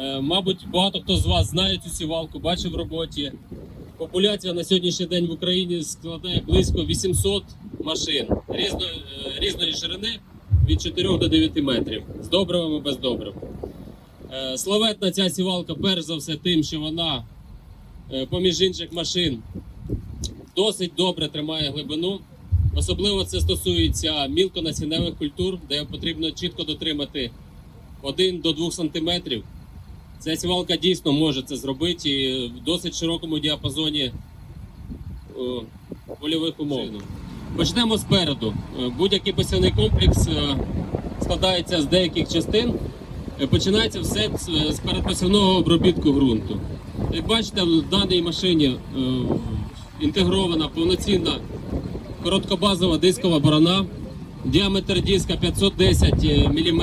Е, Мабуть, багато хто з вас знає цю сівалку, бачив в роботі. Популяція на сьогоднішній день в Україні складає близько 800 машин різної, е, різної ширини від 4 до 9 метрів з добривами без добрив. Е, Славетна ця сівалка, перш за все, тим, що вона, поміж інших машин, досить добре тримає глибину. Особливо це стосується мілконасінневих культур, де потрібно чітко дотримати 1 до 2 сантиметрів. Ця сівалка дійсно може це зробити і в досить широкому діапазоні польових умов. Почнемо спереду. Е, Будь-який посівний комплекс е, складається з деяких частин. Е, Починається все з- передпосівного обробітку ґрунту. Як бачите, в даній машині е, інтегрована повноцінна короткобазова дискова борона, діаметр диска 510 мм,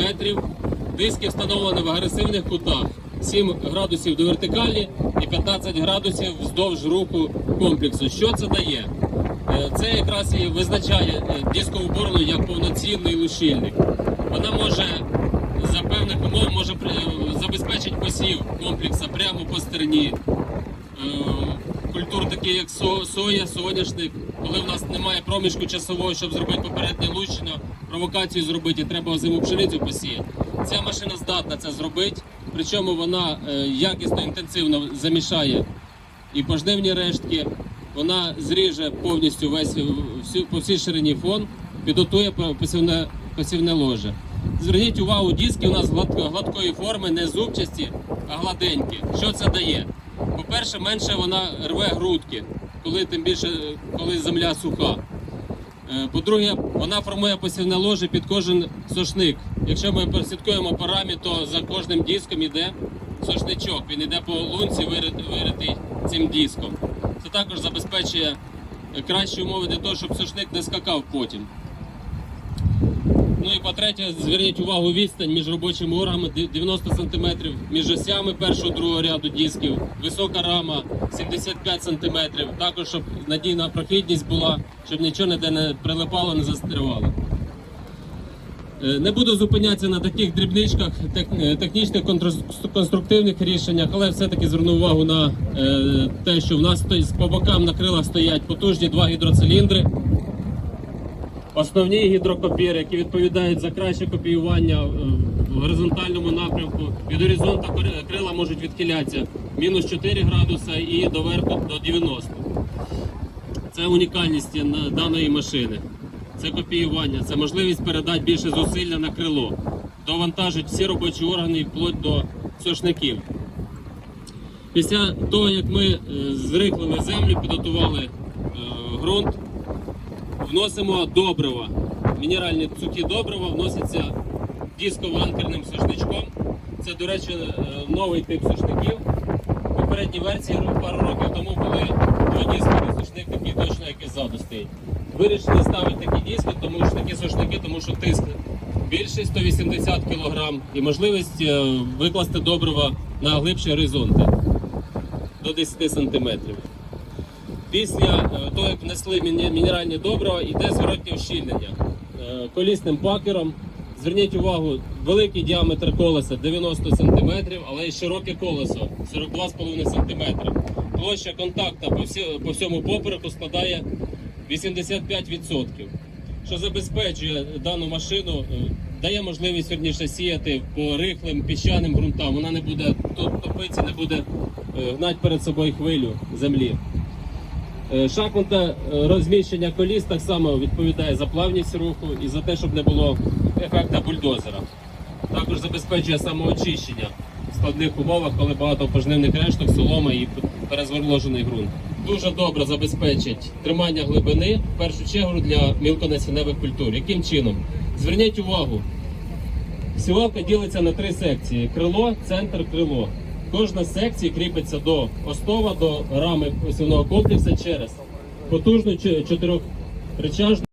диски встановлені в агресивних кутах 7 градусів до вертикалі і 15 градусів вздовж руху комплексу. Що це дає? Е, Це якраз і визначає е, дискову борону як повноцінний лущильник. Вона може за певних умов може забезпечити посів комплексу прямо по стерні. Е, Культур такі, як соя, соняшник, коли в нас немає проміжку часового, щоб зробити попереднє лущення, провокацію зробити, треба озиму пшеницю посіяти. Ця машина здатна це зробити, причому вона е, якісно, інтенсивно замішає і пожнивні рештки, вона зріже повністю весь е, всю, по всій ширині фон, підготує посівне, посівне ложе. Зверніть увагу, диски у нас гладкої форми, не зубчасті, а гладенькі. Що це дає? По-перше, менше вона рве грудки, коли тим більше коли земля суха. Е, По-друге, вона формує посівне ложе під кожен сошник. Якщо ми прослідкуємо парамі, то за кожним диском йде сошничок. Він йде по лунці, вирит- виритий цим диском. Це також забезпечує е, кращі умови для того, щоб сошник не скакав потім. Ну і по-третє, зверніть увагу відстань між робочими органами 90 см, між осями першого другого ряду дисків, висока рама 75 см, також щоб надійна прохідність була, щоб нічого ніде не прилипало, не застрявало. Е, Не буду зупинятися на таких дрібничках, е, технічних конструктивних рішеннях, але все-таки зверну увагу на е, те, що в нас по бокам на крилах стоять потужні два гідроциліндри. Основні гідрокопіри, які відповідають за краще копіювання е, в горизонтальному напрямку. Від горизонту крила можуть відхилятися мінус 4 градуса і доверху до 90. Це унікальність даної машини. Це копіювання, це можливість передати більше зусилля на крило, довантажить всі робочі органи вплоть до сошників. Після того, як ми е, зриклили землю, підготували е, ґрунт, вносимо добрива. Мінеральні сухі добрива вносяться дисково-анкерним сушничком. Це, до речі, е, новий тип сушників. В попередній версії пару років тому були дводісковий сушник, такий точно, як і ззаду стоїть. Вирішили ставити такі диски, тому що такі сушники, тому що тиск більший 180 кг і можливість е, викласти добрива на глибші горизонти до 10 сантиметрів. Після е, того, як внесли мінеральні добрива, йде зворотнє ущільнення Е, колісним пакером. Зверніть увагу, великий діаметр колеса 90 см, але й широке колесо 42,5 см. Площа контакту по, по всьому попереку складає 85%, що забезпечує дану машину, е, дає можливість верніше сіяти по рихлим піщаним ґрунтам. Вона не буде топитися, не буде гнати перед собою хвилю землі. Е, Шахмата е, розміщення коліс так само відповідає за плавність руху і за те, щоб не було ефекта бульдозера. Також забезпечує самоочищення в складних умовах, коли багато пожнивних решток, солома і перезворложений ґрунт. Дуже добре забезпечить тримання глибини, в першу чергу для мілконасінневих культур. Яким чином? Зверніть увагу, Сівалка ділиться на три секції: крило, центр, крило. Кожна з секцій кріпиться до остова, до рами посівного комплексу через потужну чотирьохречажну